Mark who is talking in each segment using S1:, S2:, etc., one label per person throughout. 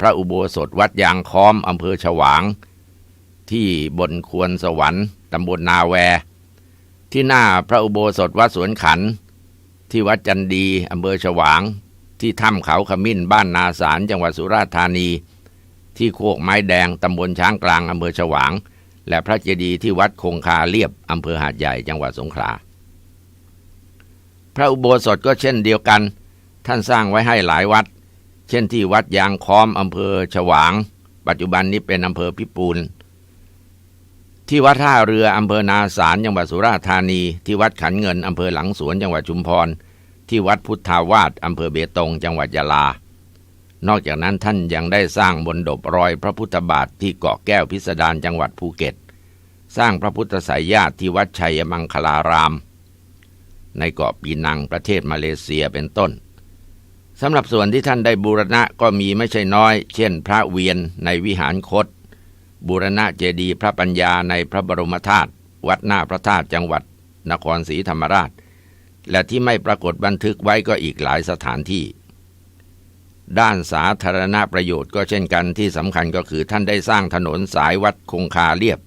S1: พระอุโบสถวัดยางค้อมอำเภอฉวาง ที่บนควรสวรรค์ตำบลนาแว ที่หน้าพระอุโบสถวัดสวนขัน ที่วัดจันดีอำเภอฉวาง ที่ถ้ำเขาขมิ้นบ้านนาสารจังหวัดสุราษฎร์ธานี ที่โคกไม้แดงตำบลช้างกลางอำเภอฉวาง และพระเจดีย์ที่วัดคงคาเลียบอำเภอหาดใหญ่จังหวัดสงขลาพระอุโบสถก็เช่นเดียวกัน ท่านสร้างไว้ให้หลายวัด เช่นที่วัดยางค้อมอำเภอฉวาง ปัจจุบันนี้เป็นอำเภอพิปูน ที่วัดท่าเรืออำเภอนาสารจังหวัดสุราษฎร์ธานี ที่วัดขันเงินอำเภอหลังสวนจังหวัดชุมพร ที่วัดพุทธาวาสอำเภอเบตง จังหวัดยะลา นอกจากนั้นท่านยังได้สร้างบนดบรอยพระพุทธบาทที่เกาะแก้วพิสดารจังหวัดภูเก็ต สร้างพระพุทธสายญาติที่วัดชัยมังคลาราม ในเกาะปีนังประเทศมาเลเซียเป็นต้น สำหรับส่วนที่ท่านได้บูรณะก็มีไม่ใช่น้อย เช่น พระเวียนในวิหารคต บูรณะเจดีย์พระปัญญาในพระบรมธาตุวัดหน้าพระธาตุจังหวัด นครศรีธรรมราช และที่ไม่ปรากฏบันทึกไว้ก็อีกหลายสถานที่ ด้านสาธารณประโยชน์ก็เช่นกันที่สำคัญก็คือท่านได้สร้างถนนสายวัดคงคาเรียบ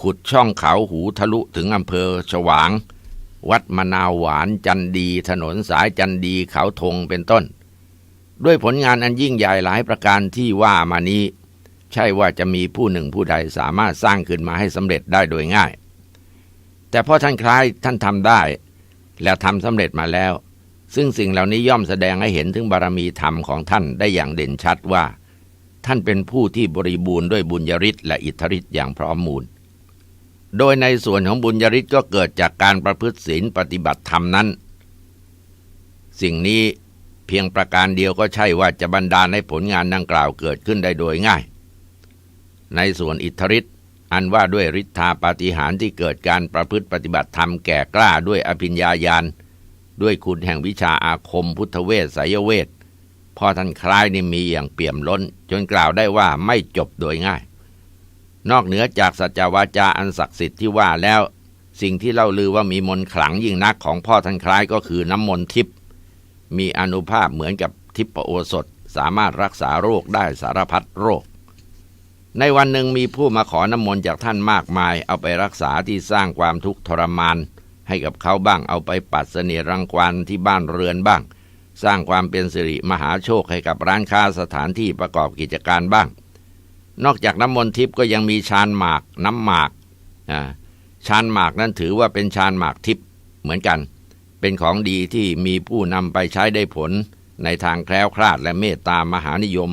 S1: ขุดช่องเขาหูทะลุถึงอำเภอฉวาง วัดมะนาวหวานจันดีถนนสายจันดีเขาธงเป็นต้น ด้วยผลงานอันยิ่งใหญ่หลายประการที่ว่ามานี้ ใช่ว่าจะมีผู้หนึ่งผู้ใดสามารถสร้างขึ้นมาให้สำเร็จได้โดยง่าย แต่พอท่านคล้ายท่านทำได้ และทำสำเร็จมาแล้ว ซึ่งสิ่งเหล่านี้ย่อมแสดงให้เห็นถึงบารมีธรรมของท่านได้อย่างเด่นชัดว่า ท่านเป็นผู้ที่บริบูรณ์ด้วยบุญญาฤทธิ์และอิทธิฤทธิ์อย่างพร้อมมูล โดยในส่วนของบุญญาฤทธิ์ก็เกิดจากการประพฤติศีลปฏิบัติธรรมนั้น สิ่งนี้เพียงประการเดียวก็ใช่ว่าจะบันดาลให้ผลงานดังกล่าวเกิดขึ้นได้โดยง่าย ในส่วนอิทธิฤทธิ์อันว่าด้วยฤทธาปาฏิหาริย์ที่เกิดการประพฤติปฏิบัติธรรมแก่กล้าด้วยอภิญญาญาณด้วยคุณแห่งวิชาอาคมพุทธเวสไสยเวทพ่อท่านคล้ายนี่มีอย่างเปี่ยมล้น จนกล่าวได้ว่าไม่จบโดยง่าย นอกเหนือจากสัจวาจาอันศักดิ์สิทธิ์ที่ว่าแล้ว สิ่งที่เล่าลือว่ามีมนต์ขลังยิ่งนักของพ่อท่านคล้ายก็คือน้ำมนต์ทิพย์มีอนุภาพเหมือนกับทิพโอสถสามารถรักษาโรคได้สารพัดโรค ในวันหนึ่งมีผู้มาขอน้ำมนต์จากท่านมากมาย เอาไปรักษาที่สร้างความทุกข์ทรมาน ให้กับเขาบ้างเอาไปปัดเสนียดรังควานที่บ้านเรือนบ้าง สร้างความเป็นสิริมหาโชคให้กับร้านค้าสถานที่ประกอบกิจการบ้าง นอกจากน้ำมนต์ทิพย์ก็ยังมีชานหมากน้ำหมากชานหมากนั้นถือว่าเป็นชานหมากทิพย์เหมือนกัน เป็นของดีที่มีผู้นำไปใช้ได้ผลในทางแคล้วคลาดและเมตตามหานิยม